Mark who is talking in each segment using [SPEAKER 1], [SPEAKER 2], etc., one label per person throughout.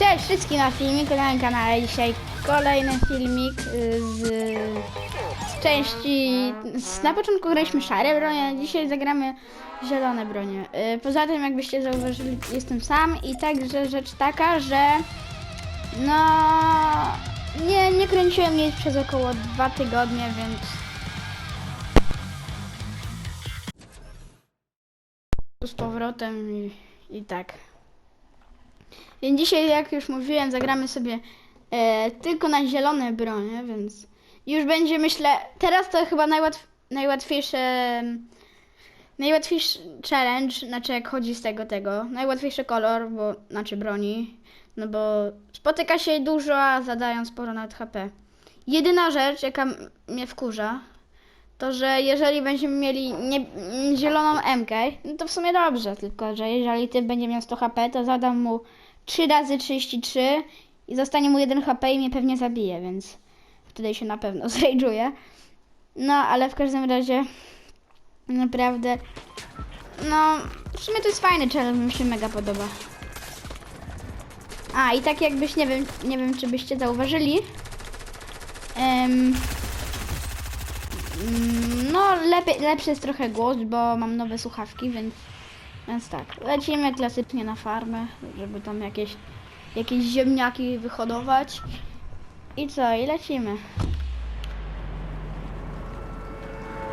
[SPEAKER 1] Cześć wszystkim na filmiku na moim kanale. Dzisiaj kolejny filmik y, z, z części. Z, na początku graliśmy szare bronie, dzisiaj zagramy zielone bronie. Y, Poza tym, jakbyście zauważyli, jestem sam i także rzecz taka, że no nie, nie kręciłem nic przez około dwa tygodnie, więc z powrotem i, i tak. Więc dzisiaj, jak już mówiłem, zagramy sobie e, tylko na zielone bronie, więc już będzie, myślę, teraz to chyba najłatw, najłatwiejsze, najłatwiejszy challenge, znaczy jak chodzi z tego, tego, najłatwiejszy kolor, bo, znaczy broni, no bo spotyka się dużo, a zadają sporo nawet HP. Jedyna rzecz, jaka mnie wkurza, to że jeżeli będziemy mieli nie, zieloną MK, no to w sumie dobrze, tylko że jeżeli ty będzie miał 100 HP, to zadam mu 3 razy 33 i zostanie mu 1 HP i mnie pewnie zabije, więc wtedy się na pewno zrajdżuje. No, ale w każdym razie naprawdę no, w sumie to jest fajny challenge, mi się mega podoba. A, i tak jakbyś, nie wiem, nie wiem czy byście zauważyli, Mm, No, lepiej, lepszy jest trochę głos, bo mam nowe słuchawki, więc, więc tak. Lecimy klasycznie na farmę, żeby tam jakieś, jakieś ziemniaki wyhodować. I co? I lecimy.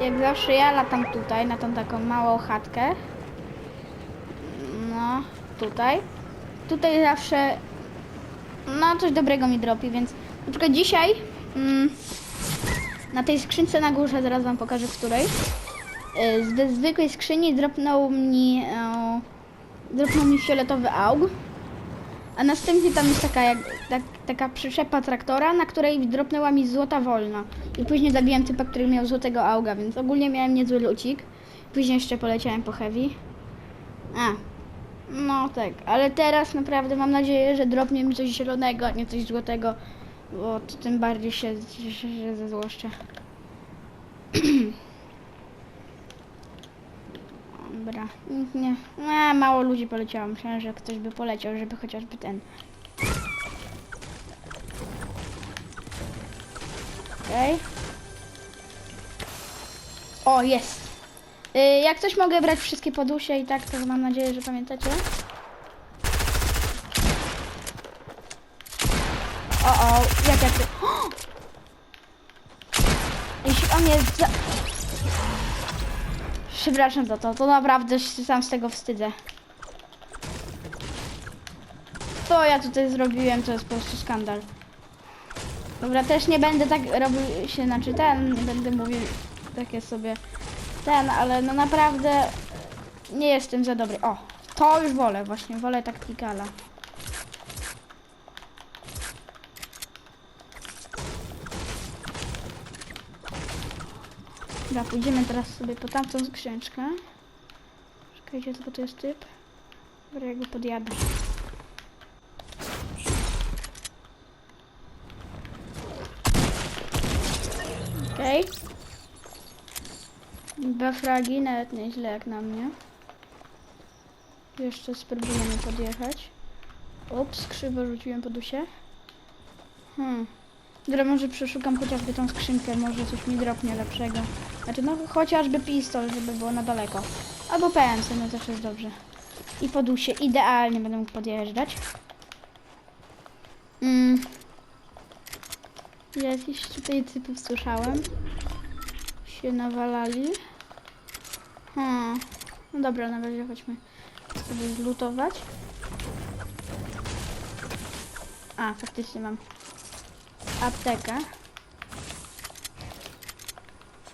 [SPEAKER 1] Jak zawsze ja latam tutaj, na tą taką małą chatkę. No, tutaj. Tutaj zawsze, no, coś dobrego mi dropi, więc na przykład dzisiaj... Mm, na tej skrzynce na górze, zaraz wam pokażę w której. y, Z zwykłej skrzyni dropnął mi, e, dropnął mi fioletowy aug. A następnie tam jest taka, jak, tak, taka przyczepa traktora, na której dropnęła mi złota wolna. I później zabiłem typa, który miał złotego auga, więc ogólnie miałem niezły lucik. Później jeszcze poleciałem po heavy. A, no tak, ale teraz naprawdę mam nadzieję, że dropnie mi coś zielonego, nie coś złotego, bo to tym bardziej się, się, się zezłoszczę. Dobra, nikt nie, mało ludzi poleciało, myślałem, że ktoś by poleciał, żeby chociażby ten. Okej. O, jest. Y, jak coś mogę brać wszystkie podusie i tak, to mam nadzieję, że pamiętacie. O, o, jak ja. O! Jeśli on jest za... Przepraszam za to, to naprawdę się sam z tego wstydzę. Co ja tutaj zrobiłem, to jest po prostu skandal. Dobra, też nie będę tak robił się, znaczy ten, nie będę mówił takie sobie ten, ale no naprawdę nie jestem za dobry. O, to już wolę właśnie, wolę taktikala. Dobra, pójdziemy teraz sobie po tamtą skrzyneczkę. Czekajcie, tylko to jest typ. Dobra, ja go podjadę. Okej. Dwa fragi, nawet nieźle jak na mnie. Jeszcze spróbujemy podjechać. Ups, krzywo rzuciłem podusie. Hmm. Dobra, może przeszukam chociażby tą skrzynkę, może coś mi dropnie lepszego. Znaczy, no chociażby pistol, żeby było na daleko. Albo PMC, no też jest dobrze. I podusie, idealnie będę mógł podjeżdżać. Mm. Jakiś tutaj typów słyszałem. Się nawalali. Hmm. No dobra, na razie chodźmy sobie zlutować. A, faktycznie mam aptekę.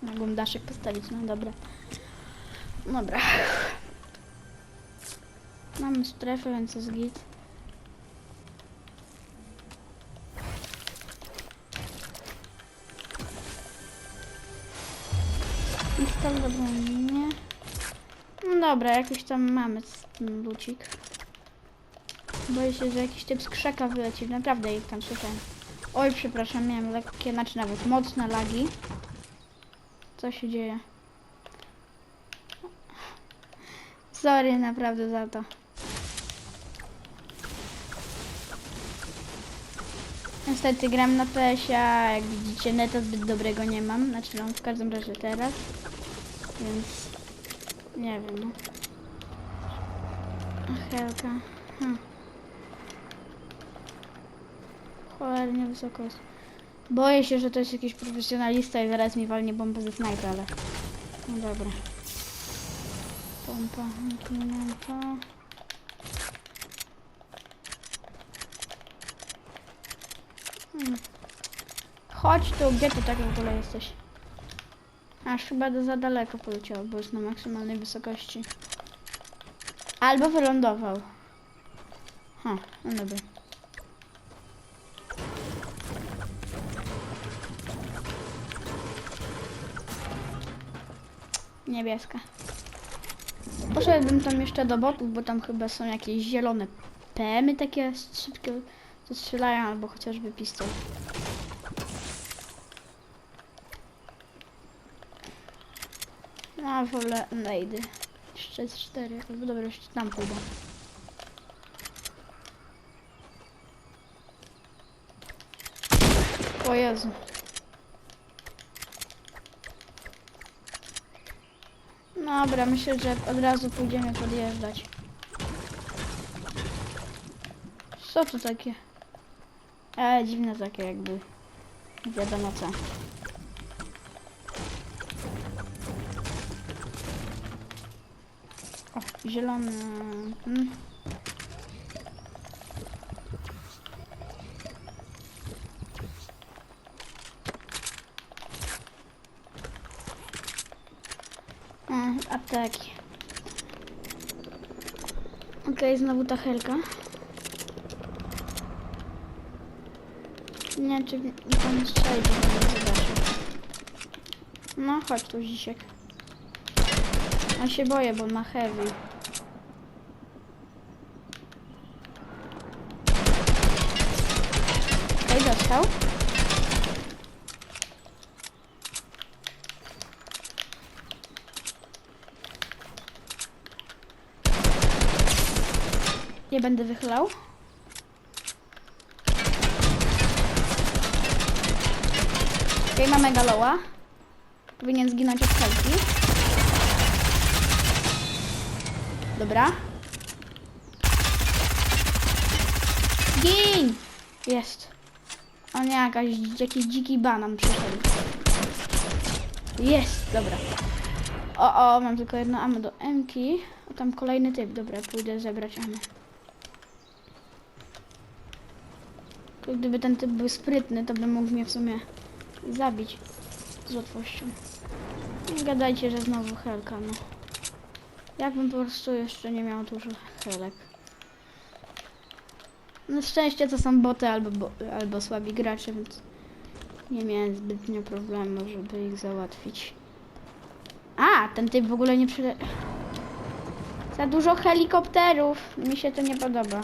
[SPEAKER 1] Mogłem daszek postawić, no dobra. Dobra. Mamy strefę, więc jest git. Linię. No dobra, jakiś tam mamy tym lucik. Boję się, że jakiś typ z krzaka wyleci. Naprawdę ich tam słyszałem. Oj, przepraszam, miałem lekkie, znaczy nawet mocne lagi. Co się dzieje? Sorry naprawdę za to. Niestety gram na PS-a, jak widzicie neta zbyt dobrego nie mam, znaczy no w każdym razie teraz, więc nie wiem. A Helka, hm. Cholernie wysoko jest. Boję się, że to jest jakiś profesjonalista i zaraz mi walnie bombę ze snajpy, ale no dobra. Pompa, pompa. Hmm. Chodź tu, gdzie ty tak w ogóle jesteś? Aż chyba do za daleko poleciał, bo jest na maksymalnej wysokości. Albo wylądował. Ha, no dobra. Niebieska. Poszedłbym tam jeszcze do botów, bo tam chyba są jakieś zielone PM-y takie szybkie, co strzelają, albo chociażby pistol. No, wolę najdy. Jeszcze cztery, albo dobra, jeszcze tam pójdę. O Jezu. Dobra, myślę, że od razu pójdziemy podjeżdżać. Co to takie? E, dziwne takie jakby. Wiadomo co. O, zielony. Hmm. Apteki. Okej, znowu ta helka. Nie wiem, czy pan strzeli. No, chodź tu, Zisiek. Ja się boję, bo ma heavy. Okej, dostał. Będę wychylał. Okej, mamy galoła. Powinien zginąć od helki. Dobra. Gin! Jest. O nie, jakaś, jakiś dziki banan przyszedł. Jest, dobra. O, o, mam tylko jedno ammo do M-ki. O, tam kolejny typ. Dobra, pójdę zebrać ammo. Gdyby ten typ był sprytny, to by mógł mnie w sumie zabić z łatwością. Nie gadajcie, że znowu helka, no. Jakbym po prostu jeszcze nie miał dużo helek. Na szczęście to są boty albo, bo, albo słabi gracze, więc nie miałem zbytnio problemu, żeby ich załatwić. A, ten typ w ogóle nie przyle... Za dużo helikopterów. Mi się to nie podoba.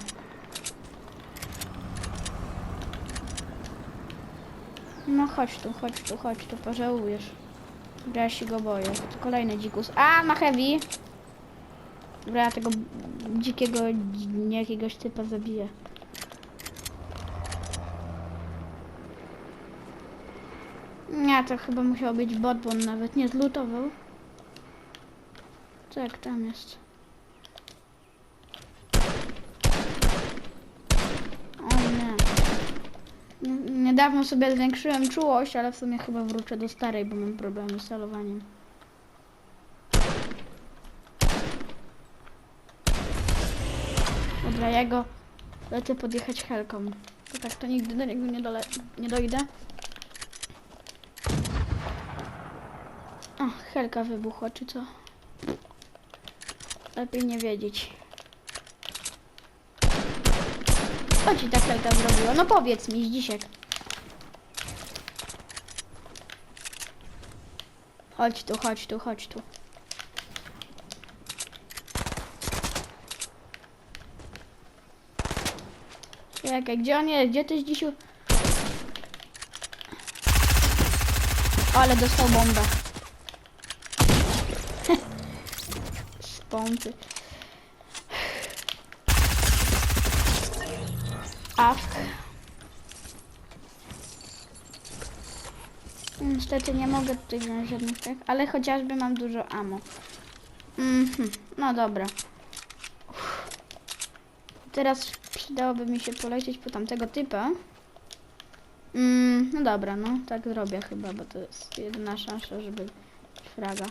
[SPEAKER 1] No chodź tu, chodź tu, chodź tu, pożałujesz. Dobra, Ja się go boję. To kolejny dzikus. A, ma heavy! Dobra, ja tego dzikiego dzi- jakiegoś typa zabiję. Nie, to chyba musiał być bot, bo on nawet nie zlutował. Tak, tam jest. O nie. N- Niedawno sobie zwiększyłem czułość, ale w sumie chyba wrócę do starej, bo mam problemy z celowaniem. Dobra, ja go lecę podjechać helką. Bo tak to nigdy do niego nie, dole nie dojdę. O, helka wybuchła, czy co? Lepiej nie wiedzieć. Co ci ta helka zrobiła? No powiedz mi, Zdzisiek. Chodź tu, chodź tu, chodź tu. Czekaj, gdzie on jest? Gdzie ty Zdzisiu? Ale dostał bombę. Spąty. Awk. Niestety nie mogę tutaj wziąć żadnych tych, ale chociażby mam dużo ammo. Mhm, no dobra. Uff. Teraz przydałoby mi się polecieć po tamtego typa. Mm, no dobra, no tak zrobię chyba, bo to jest jedyna szansa, żeby fraga.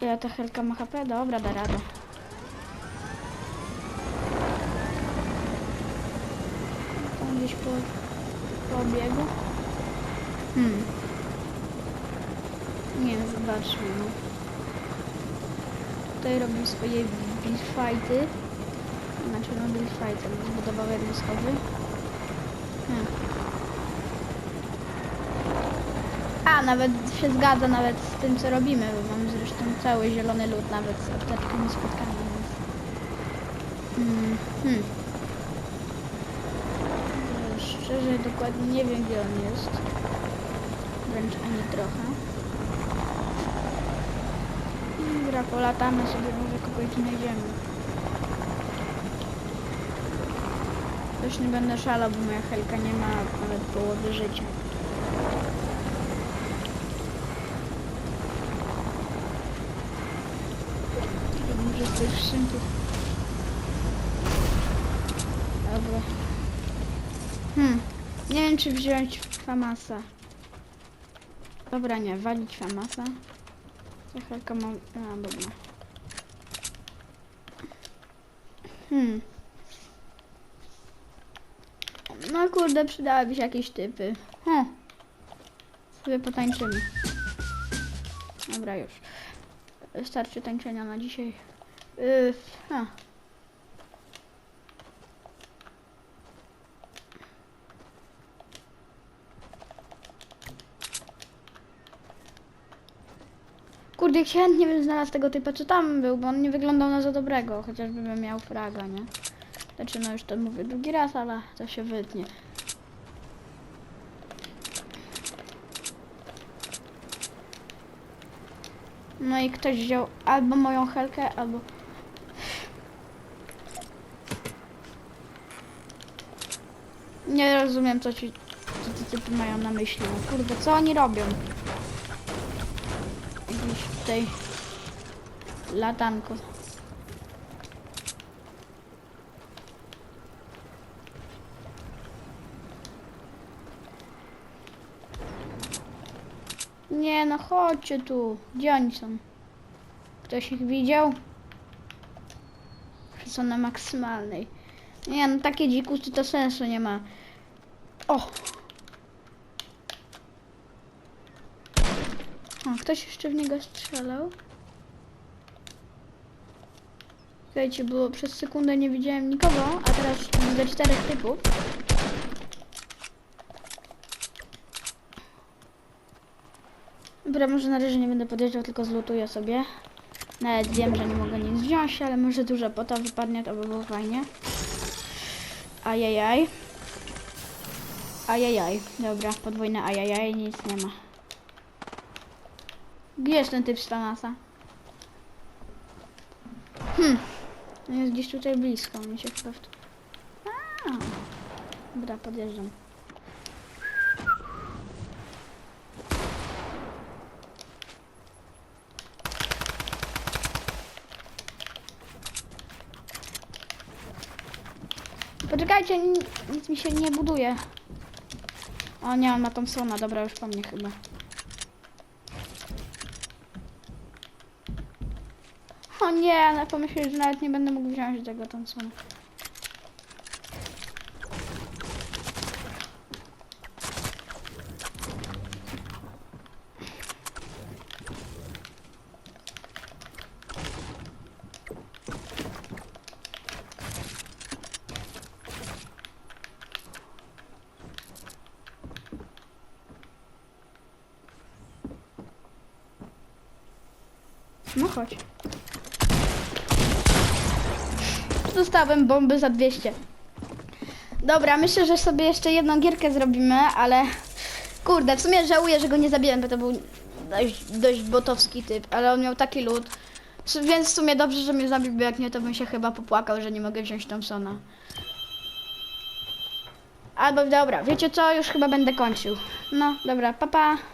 [SPEAKER 1] Ile ta helka ma HP? Dobra, da radę. Tam gdzieś po, po biegu. Hmm. Nie zobaczmy, no. Tutaj robi swoje buildfighty. Znaczy, no buildfighty, no, zbudował jednostkowy. Hmm. A, nawet się zgadza nawet z tym, co robimy, bo mam zresztą cały zielony lód, nawet z apteczkami spotkania, więc... Mm, hmm. E, Szczerze, dokładnie nie wiem, gdzie on jest. Wręcz ani trochę. Dobra, polatamy sobie, może kogoś znajdziemy. Też nie będę szalał, bo moja helka nie ma nawet połowy życia. Może coś szynków. Dobra. Hmm. Nie wiem, czy wziąć Famasa. Dobra, nie, walić Famasa. Ta helka ma... A, dobra. Hmm. No kurde, przydałyby się jakieś typy. Hm. Sobie potańczymy. Dobra, już. Starczy tańczenia na dzisiaj. Yy, a. Kurde, chętnie bym znalazł tego typa, co tam był, bo on nie wyglądał na za dobrego, chociażby bym miał fraga, nie? Znaczy, no już to mówię drugi raz, ale to się wytnie. No i ktoś wziął albo moją helkę, albo... Nie rozumiem, co ci co typy mają na myśli. No kurde, co oni robią? Tutaj latanko. Nie no, chodźcie tu. Gdzie oni są? Ktoś ich widział? Są na maksymalnej. Nie no, takie dzikusy to sensu nie ma. O! Ktoś jeszcze w niego strzelał. Słuchajcie, było przez sekundę nie widziałem nikogo, a teraz widzę czterech typów. Dobra, może na razie nie będę podjeżdżał, tylko zlutuję sobie. Nawet wiem, że nie mogę nic wziąć, ale może duża pota wypadnie, to by było fajnie. Ajajaj. Ajajaj. Dobra, podwójne ajajaj, nic nie ma. Gdzie jest ten typ z Tanasa? Hmm. On Jest gdzieś tutaj blisko, mi się chyba. A. Dobra, podjeżdżam. Poczekajcie, ni- nic mi się nie buduje. O nie, on ma Thompsona, dobra, już po mnie chyba. Nie, ale pomyśleć, że nawet nie będę mógł wziąć tego Thompsona. No chodź. Dostałem bomby za 200. Dobra, myślę, że sobie jeszcze jedną gierkę zrobimy, ale kurde, w sumie żałuję, że go nie zabiłem, bo to był dość, dość botowski typ, ale on miał taki lód. Więc w sumie dobrze, że mnie zabił, bo jak nie, to bym się chyba popłakał, że nie mogę wziąć Thompsona. Albo dobra, wiecie co, już chyba będę kończył. No, dobra, papa. Pa.